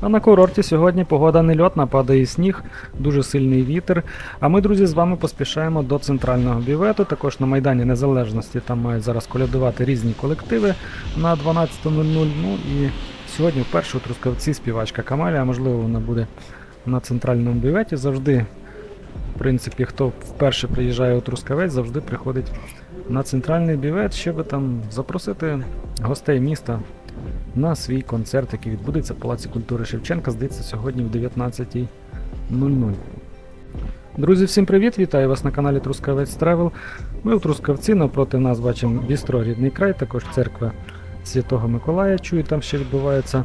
А на курорті сьогодні погода нельотна, падає сніг, дуже сильний вітер. А ми, друзі, з вами поспішаємо до центрального бівету. Також на Майдані Незалежності там мають зараз колядувати різні колективи на 12.00. Ну і сьогодні вперше у Трускавці співачка Камалія, можливо, вона буде на центральному біветі. Завжди, в принципі, хто вперше приїжджає у Трускавець, завжди приходить на центральний бівет, щоб там запросити гостей міста на свій концерт, який відбудеться в Палаці культури Шевченка, здається, сьогодні в 19.00. Друзі, всім привіт! Вітаю вас на каналі Трускавець Тревел. Ми у Трускавці напроти нас бачимо бістро рідний край, також церква Святого Миколая. Чую, там ще відбувається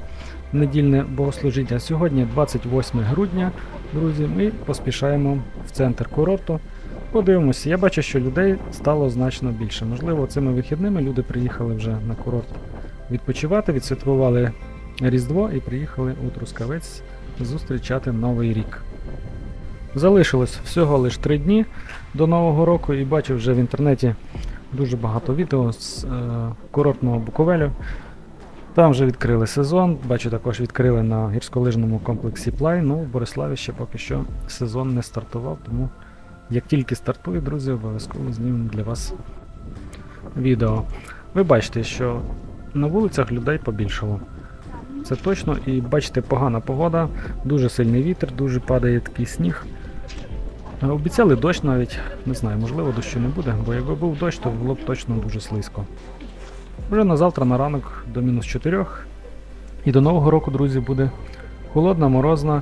недільне богослужіння. Сьогодні 28 грудня. Друзі, ми поспішаємо в центр курорту. Подивимося, я бачу, що людей стало значно більше. Можливо, цими вихідними люди приїхали вже на курорт відпочивати, відсвяткували Різдво і приїхали у Трускавець зустрічати Новий рік. Залишилось всього лише три дні до Нового року, і бачу вже в інтернеті дуже багато відео з е, курортного Буковелю. Там вже відкрили сезон, бачу, також відкрили на гірськолижному комплексі Плай. Ну, в Бориславі ще поки що сезон не стартував, тому як тільки стартує, друзі, обов'язково знімемо для вас відео. Ви бачите, що на вулицях людей побільшало. Це точно, і бачите, погана погода, дуже сильний вітер, дуже падає такий сніг. Обіцяли дощ навіть, не знаю, можливо дощу не буде, бо якби був дощ, то було б точно дуже слизько. Вже на завтра на ранок до мінус 4. І до Нового року, друзі, буде холодна, морозна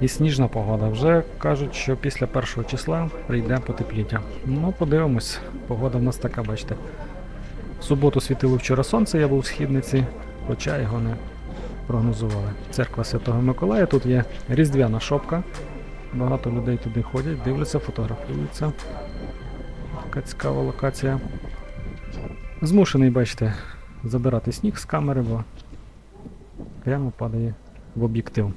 і сніжна погода. Вже кажуть, що після першого числа прийде потепліття. Ну, подивимось, погода в нас така, бачите. Суботу світило вчора сонце, я був в східниці, хоча його не прогнозували. Церква Святого Миколая, тут є різдвяна шопка. Багато людей туди ходять, дивляться, фотографуються. Така цікава локація. Змушений, бачите, забирати сніг з камери, бо прямо падає в об'єктив.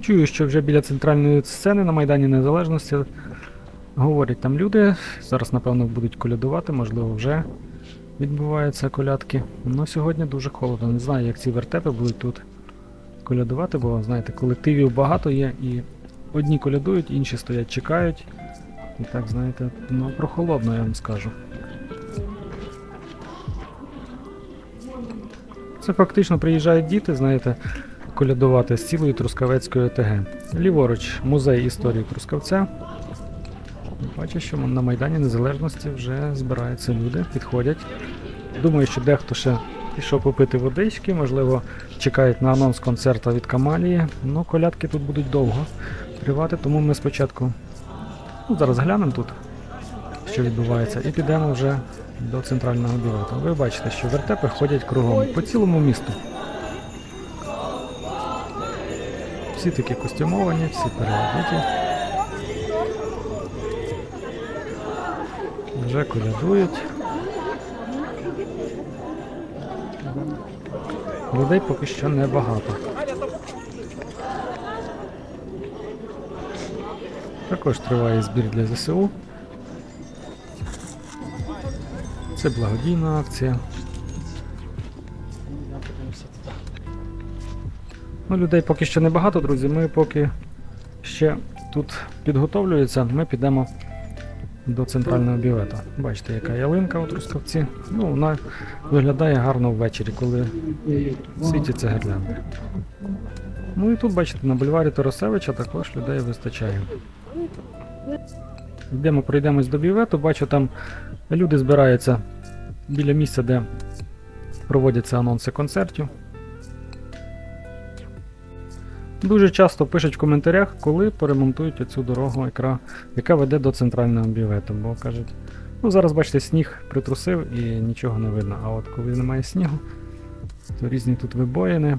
Чую, що вже біля центральної сцени на Майдані Незалежності говорять там люди. Зараз, напевно, будуть колядувати, можливо, вже відбуваються колядки. Ну сьогодні дуже холодно. Не знаю, як ці вертепи будуть тут колядувати, бо, знаєте, колективів багато є, і одні колядують, інші стоять, чекають. І так, знаєте, ну прохолодно, я вам скажу. Це фактично приїжджають діти, знаєте, колядувати з цілої Трускавецької ОТГ. Ліворуч, музей історії Трускавця. Бачу, що на Майдані Незалежності вже збираються люди, підходять. Думаю, що дехто ще пішов попити водички, можливо, чекають на анонс концерту від Камалії. Ну, колядки тут будуть довго тривати, тому ми спочатку ну, зараз глянемо тут, що відбувається, і підемо вже до центрального білета. Ви бачите, що вертепи ходять кругом по цілому місту. Всі такі костюмовані, всі переодеті. Вже колядують. Людей поки що небагато. Також триває збір для ЗСУ. Це благодійна акція. Ну, людей поки що небагато, друзі. Ми поки ще тут підготовлюється, ми підемо до центрального бювету. Бачите, яка ялинка у Трускавці. Ну, вона виглядає гарно ввечері, коли світяться гірлянди. Ну і тут, бачите, на бульварі Тарасевича також людей вистачає. Йдемо, пройдемось до бювету, бачу, там люди збираються біля місця, де проводяться анонси концертів. Дуже часто пишуть в коментарях, коли поремонтують оцю дорогу, яка, яка веде до центрального бювету. Бо кажуть, ну зараз бачите, сніг притрусив і нічого не видно. А от коли немає снігу, то різні тут вибоїни.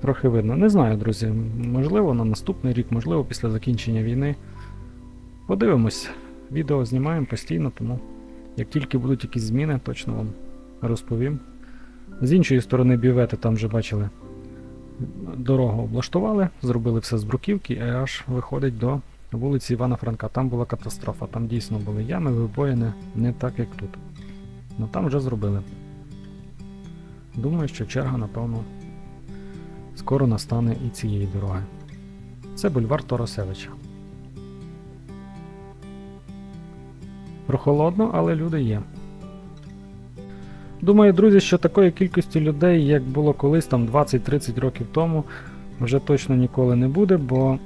Трохи видно. Не знаю, друзі. Можливо, на наступний рік, можливо, після закінчення війни. Подивимось. Відео знімаємо постійно, тому як тільки будуть якісь зміни, точно вам розповім. З іншої сторони бювети там вже бачили. Дорогу облаштували, зробили все з бруківки, і аж виходить до вулиці Івана Франка. Там була катастрофа, там дійсно були ями, вибоїни, не так як тут. Ну там вже зробили. Думаю, що черга, напевно, скоро настане і цієї дороги. Це бульвар Торосевича. Прохолодно, але люди є. Думаю, друзі, що такої кількості людей, як було колись там 20-30 років тому, вже точно ніколи не буде, бо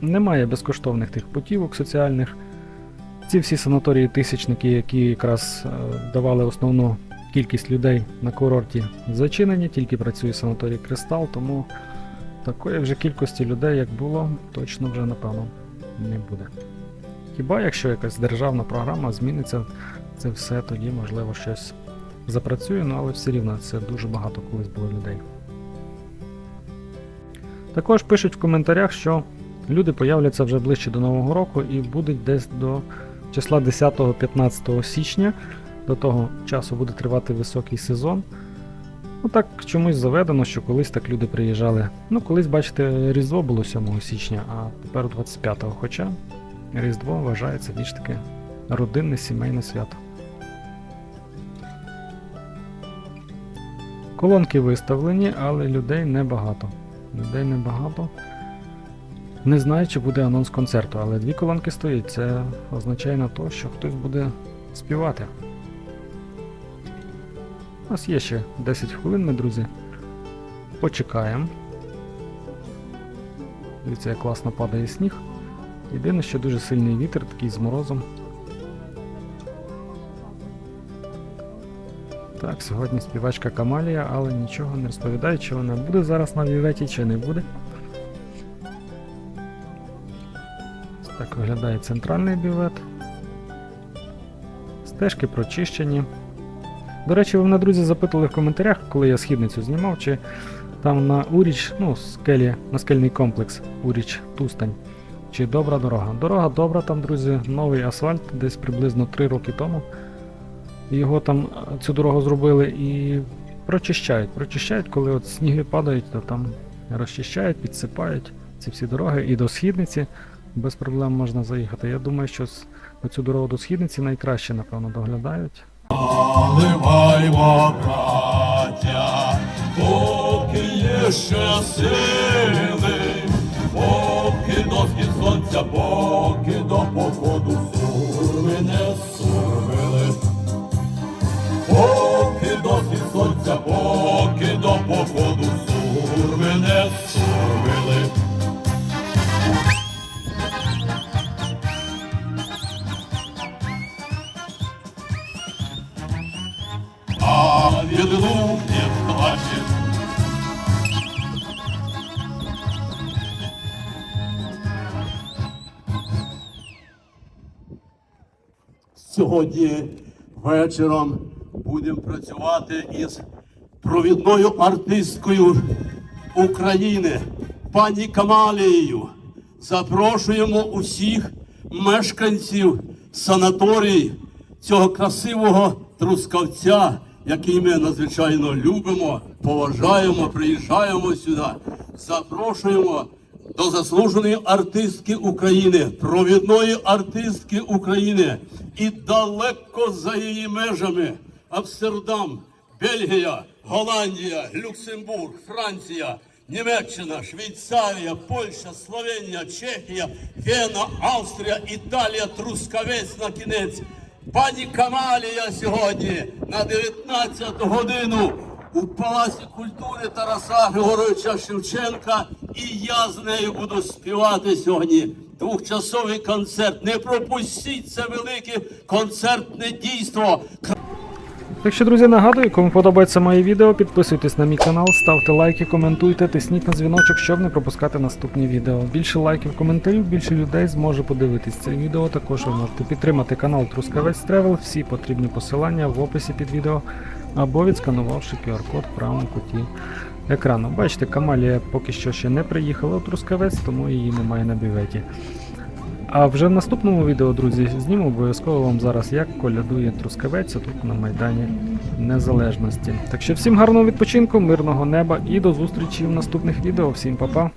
немає безкоштовних тих путівок соціальних. Ці всі санаторії тисячники, які якраз е, давали основну кількість людей на курорті, зачинені, тільки працює санаторій Кристал, тому такої вже кількості людей, як було, точно вже напевно не буде. Хіба якщо якась державна програма зміниться, це все тоді можливо щось запрацює, ну але все рівно це дуже багато колись було людей. Також пишуть в коментарях, що люди появляться вже ближче до Нового року і будуть десь до числа 10-15 січня. До того часу буде тривати високий сезон. Ну так чомусь заведено, що колись так люди приїжджали. Ну, колись, бачите, Різдво було 7 січня, а тепер 25-го. Хоча Різдво вважається більш таки родинне сімейне свято. Колонки виставлені, але людей небагато. Людей небагато. Не знаю, чи буде анонс концерту, але дві колонки стоять. Це означає на те, що хтось буде співати. У нас є ще 10 хвилин, ми, друзі. Почекаємо. Дивіться, як класно падає сніг. Єдине, що дуже сильний вітер, такий з морозом. Так, сьогодні співачка Камалія, але нічого не розповідає, чи вона буде зараз на віветі, чи не буде. Так виглядає центральний бювет. Стежки прочищені. До речі, ви мене, друзі, запитували в коментарях, коли я східницю знімав, чи там на Уріч, ну, скелі, на скельний комплекс Уріч Тустань. Чи добра дорога? Дорога добра, там, друзі, новий асфальт, десь приблизно 3 роки тому. Його там е, цю дорогу зробили і прочищають. Прочищають, коли от сніги падають, то там розчищають, підсипають ці всі дороги. І до східниці без проблем можна заїхати. Я думаю, що цю дорогу до східниці найкраще, напевно, доглядають. Наливаймо, браття, поки є ще сили, поки до сонця, поки до походу сурми не Сьогодні вечором будемо працювати із провідною артисткою України, пані Камалією. Запрошуємо усіх мешканців санаторій цього красивого трускавця, який ми надзвичайно любимо, поважаємо, приїжджаємо сюди. Запрошуємо до заслуженої артистки України, провідної артистки України і далеко за її межами Амстердам, Бельгія, Голландія, Люксембург, Франція, Німеччина, Швейцарія, Польща, Словенія, Чехія, Вена, Австрія, Італія, Трускавець на кінець. Пані Камалія сьогодні на 19 годину у Палаці культури Тараса Григоровича Шевченка. І я з нею буду співати сьогодні. Двохчасовий концерт. Не пропустіть це велике концертне дійство. Так що, друзі, нагадую, кому подобається моє відео, підписуйтесь на мій канал, ставте лайки, коментуйте, тисніть на дзвіночок, щоб не пропускати наступні відео. Більше лайків, коментарів, більше людей зможе подивитись це відео. Також ви можете підтримати канал Трускавець Тревел, всі потрібні посилання в описі під відео або відсканувавши QR-код в правому куті екрану. Бачите, Камалія поки що ще не приїхала у Трускавець, тому її немає на бюветі. А вже в наступному відео, друзі, зніму обов'язково вам зараз, як колядує Трускавець тут на Майдані Незалежності. Так що всім гарного відпочинку, мирного неба і до зустрічі в наступних відео. Всім па-па!